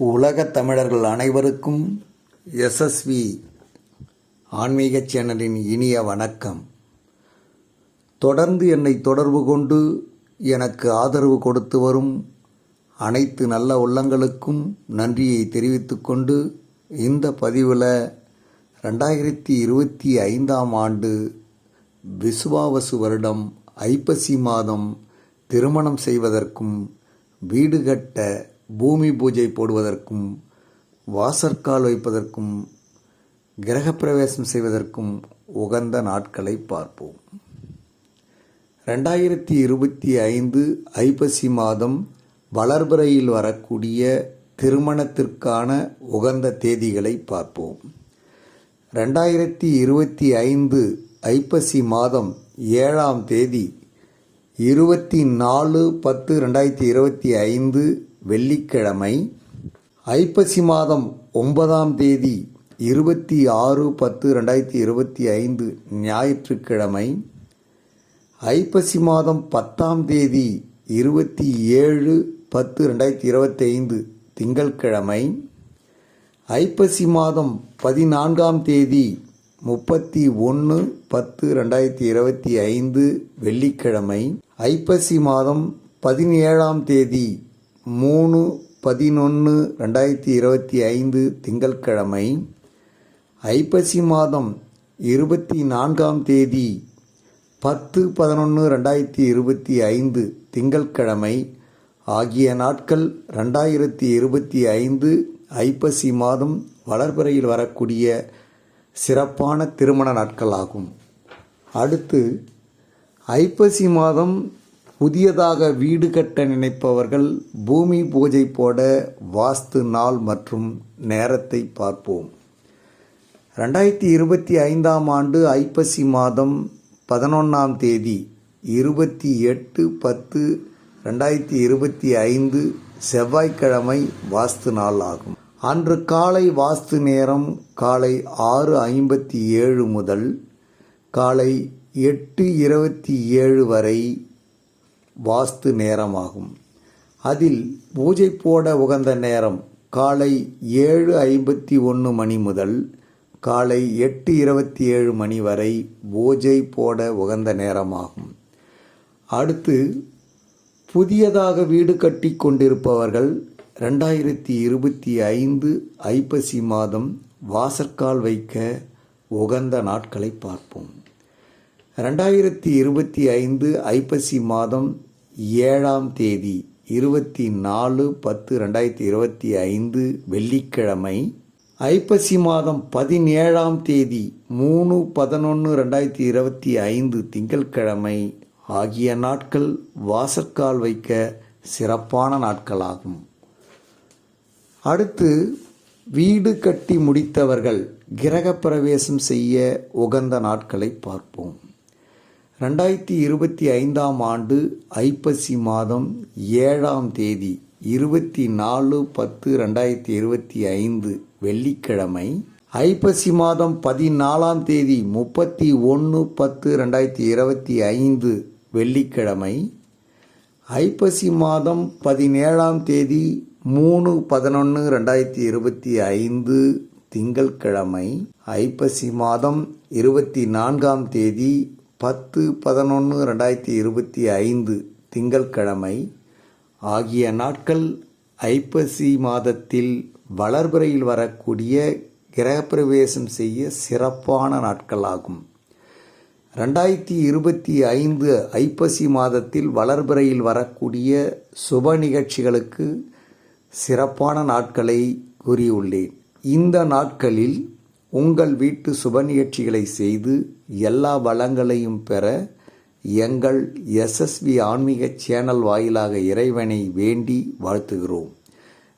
உலகத் தமிழர்கள் அனைவருக்கும் எஸ்எஸ்வி ஆன்மீக சேனலின் இனிய வணக்கம். தொடர்ந்து என்னை தொடர்பு கொண்டு எனக்கு ஆதரவு கொடுத்து வரும் அனைத்து நல்ல உள்ளங்களுக்கும் நன்றியை தெரிவித்துக்கொண்டு இந்த பதிவில் ரெண்டாயிரத்தி இருபத்தி ஐந்தாம் ஆண்டு விசுவாவசு வருடம் ஐப்பசி மாதம் திருமணம் செய்வதற்கும் வீடு கட்ட பூமி பூஜை போடுவதற்கும் வாசற்கால் வைப்பதற்கும் கிரகப்பிரவேசம் செய்வதற்கும் உகந்த நாட்களை பார்ப்போம். ரெண்டாயிரத்தி இருபத்தி ஐந்து ஐப்பசி மாதம் வளர்பிறையில் வரக்கூடிய திருமணத்திற்கான உகந்த தேதிகளை பார்ப்போம். ரெண்டாயிரத்தி இருபத்தி ஐந்து ஐப்பசி மாதம் ஏழாம் தேதி இருபத்தி நாலு பத்து ரெண்டாயிரத்தி இருபத்தி ஐந்து வெள்ளிக்கிழமை ஐப்பசி மாதம் ஒன்பதாம் தேதி இருபத்தி ஆறு பத்து ரெண்டாயிரத்தி இருபத்தி ஐந்து ஞாயிற்றுக்கிழமை ஐப்பசி மாதம் பத்தாம் தேதி இருபத்தி ஏழு பத்து ரெண்டாயிரத்தி இருபத்தி ஐந்து திங்கட்கிழமை ஐப்பசி மாதம் பதினான்காம் தேதி முப்பத்தி ஒன்று பத்து ரெண்டாயிரத்தி இருபத்தி ஐந்து வெள்ளிக்கிழமை ஐப்பசி மாதம் பதினேழாம் தேதி மூணு பதினொன்று ரெண்டாயிரத்தி இருபத்தி ஐந்து திங்கட்கிழமை ஐப்பசி மாதம் இருபத்தி நான்காம் தேதி பத்து பதினொன்று ரெண்டாயிரத்தி இருபத்தி ஐந்து திங்கட்கிழமை ஆகிய நாட்கள் ரெண்டாயிரத்தி இருபத்தி ஐந்து ஐப்பசி மாதம் வளர்பிறையில் வரக்கூடிய சிறப்பான திருமண நாட்களாகும். அடுத்து ஐப்பசி மாதம் புதியதாக வீடு கட்ட நினைப்பவர்கள் பூமி பூஜை போட வாஸ்து நாள் மற்றும் நேரத்தை பார்ப்போம். ரெண்டாயிரத்தி இருபத்தி ஐந்தாம் ஆண்டு ஐப்பசி மாதம் பதினொன்றாம் தேதி இருபத்தி எட்டு பத்து ரெண்டாயிரத்தி இருபத்தி ஐந்து செவ்வாய்க்கிழமை வாஸ்து நாள் ஆகும். அன்று காலை வாஸ்து நேரம் காலை ஆறு ஐம்பத்தி ஏழு முதல் காலை எட்டு இருபத்தி ஏழு வரை வாஸ்து நேரமாகும். அதில் பூஜை போட உகந்த நேரம் காலை ஏழு ஐம்பத்தி ஒன்று மணி முதல் காலை எட்டு இருபத்தி ஏழு மணி வரை பூஜை போட உகந்த நேரமாகும். அடுத்து புதியதாக வீடு கட்டி கொண்டிருப்பவர்கள் ரெண்டாயிரத்தி இருபத்தி ஐந்து ஐப்பசி மாதம் வாசற்கால் வைக்க உகந்த நாட்களை பார்ப்போம். ரெண்டாயிரத்தி இருபத்தி ஐந்து ஐப்பசி மாதம் ஏழாம் தேதி இருபத்தி நாலு பத்து ரெண்டாயிரத்தி இருபத்தி ஐந்து வெள்ளிக்கிழமை ஐப்பசி மாதம் பதினேழாம் தேதி மூணு பதினொன்று ரெண்டாயிரத்தி இருபத்தி ஐந்து திங்கட்கிழமை ஆகிய நாட்கள் வாசற்கால் வைக்க சிறப்பான நாட்களாகும். அடுத்து வீடு கட்டி முடித்தவர்கள் கிரகப்பிரவேசம் செய்ய உகந்த நாட்களை பார்ப்போம். ரெண்டாயிரத்தி இருபத்தி ஐந்தாம் ஆண்டு ஐப்பசி மாதம் ஏழாம் தேதி இருபத்தி நாலு பத்து ரெண்டாயிரத்தி இருபத்தி ஐந்து வெள்ளிக்கிழமை ஐப்பசி மாதம் பதினாலாம் தேதி முப்பத்தி ஒன்று பத்து ரெண்டாயிரத்தி இருபத்தி ஐந்து வெள்ளிக்கிழமை ஐப்பசி மாதம் பதினேழாம் தேதி மூணு பதினொன்று ரெண்டாயிரத்தி இருபத்தி ஐந்து திங்கள்கிழமை ஐப்பசி மாதம் இருபத்தி நான்காம் தேதி பத்து பதினொன்று ரெண்டாயிரத்தி இருபத்தி ஐந்து திங்கள்கிழமை ஆகிய நாட்கள் ஐப்பசி மாதத்தில் வளர்பிறையில் வரக்கூடிய கிரகப்பிரவேசம் செய்ய சிறப்பான நாட்களாகும். ரெண்டாயிரத்தி இருபத்தி ஐந்து ஐப்பசி மாதத்தில் வளர்பிறையில் வரக்கூடிய சுப நிகழ்ச்சிகளுக்கு சிறப்பான நாட்களை கூறியுள்ளேன். இந்த நாட்களில் உங்கள் வீட்டு சுப நிகழ்ச்சிகளை செய்து எல்லா வளங்களையும் பெற எங்கள் எஸ்எஸ்வி ஆன்மீக சேனல் வாயிலாக இறைவனை வேண்டி வாழ்த்துகிறோம்.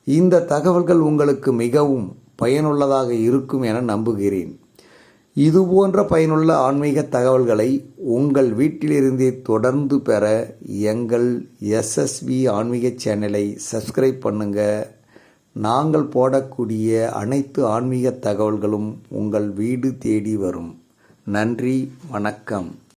இந்த தகவல்கள் உங்களுக்கு மிகவும் பயனுள்ளதாக இருக்கும் என நம்புகிறேன். இதுபோன்ற பயனுள்ள ஆன்மீக தகவல்களை உங்கள் வீட்டிலிருந்தே தொடர்ந்து பெற எங்கள் எஸ்எஸ்வி ஆன்மீக சேனலை சப்ஸ்கிரைப் பண்ணுங்கள் நாங்கள் போடக்கூடிய அனைத்து ஆன்மீக தகவல்களும் உங்கள் வீடு தேடி வரும். நன்றி வணக்கம்.